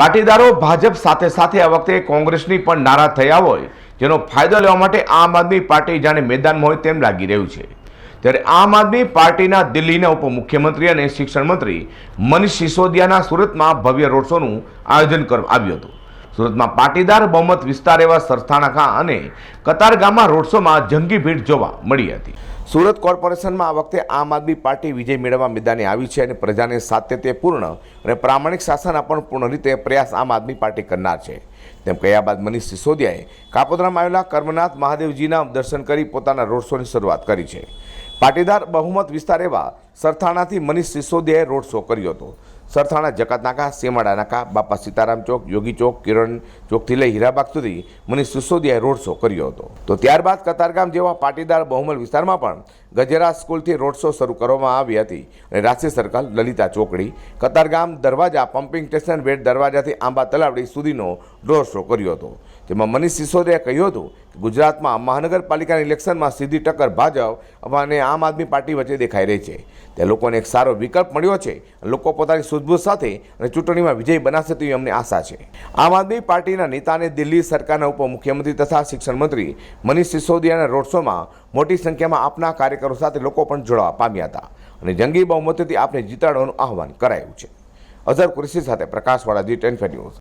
પાટીદારો ભાજપ સાથે સાથે આ વખતે કોંગ્રેસની પણ નારાજ થયા હોય, જેનો ફાયદો લેવા માટે આમ આદમી પાર્ટી જાણે મેદાનમાં હોય તેમ લાગી રહ્યું છે. ત્યારે આમ આદમી પાર્ટીના દિલ્હીના ઉપમુખ્યમંત્રી અને શિક્ષણ મંત્રી મનીષ સિસોદિયાના સુરતમાં ભવ્ય રોડ શોનું આયોજન કરવામાં આવ્યું હતું. સુરતમાં પાટીદાર બહુમત વિસ્તાર એવા સરથાણા અને કતારગામમાં રોડ શોમાં જંગી ભીડ જોવા મળી હતી. સુરત કોર્પોરેશનમાં આ વખતે આમ આદમી પાર્ટી વિજય મેળવવા મેદાને આવી છે અને પ્રજાને સાતત્યપૂર્ણ અને પ્રામાણિક શાસન આપવાનો પૂર્ણ રીતે પ્રયાસ આમ આદમી પાર્ટી કરનાર છે. તેમ કહ્યા બાદ મનીષ સિસોદિયાએ કાપોદ્રામાં આવેલા કર્મનાથ મહાદેવજીના દર્શન કરી પોતાના રોડ શોની શરૂઆત કરી છે. પાટીદાર બહુમત વિસ્તાર એવા સરથાણાથી મનીષ સિસોદિયાએ રોડ શો કર્યો હતો. સરથાણા જકાત નાકા સેમાડા નાકા, બાપા સીતારામ ચોક, યોગી ચોક, કિરણ ચોકથી લઈ હીરાબાગ સુધી મનીષ સિસોદિયાએ રોડ શો કર્યો હતો. તો ત્યારબાદ કતારગામ જેવા પાટીદાર બહુમલ વિસ્તારમાં પણ ગજેરા સ્કૂલથી રોડ શો શરૂ કરવામાં આવી હતી અને રાષ્ટ્રીય સર્કલ લલિતા ચોકડી, કતારગામ દરવાજા, પમ્પિંગ સ્ટેશન, બેટ દરવાજાથી આંબા તલાવડી સુધીનો રોડ શો કર્યો હતો. તેમાં મનીષ સિસોદિયાએ કહ્યું હતું કે ગુજરાતમાં મહાનગરપાલિકાના ઇલેક્શનમાં સીધી ટક્કર ભાજપ અને આમ આદમી પાર્ટી વચ્ચે દેખાઈ રહી છે. તે લોકોને એક સારો વિકલ્પ મળ્યો છે લોકો પોતાની સૂઝબૂઝ સાથે અને ચૂંટણીમાં વિજય બનાવશે તેવી અમને આશા છે. આમ આદમી પાર્ટીના નેતાને દિલ્હી સરકારના ઉપમુખ્યમંત્રી તથા શિક્ષણ મંત્રી મનીષ સિસોદિયાના રોડ શોમાં મોટી સંખ્યામાં આપના કાર્યકરો સાથે લોકો પણ જોડાવા પામ્યા હતા અને જંગી બહુમતીથી આપને જીતાડવાનું આહવાન કરાયું છે. અઝર કુરેશી સાથે પ્રકાશવાળા જી ટેન ન્યૂઝ.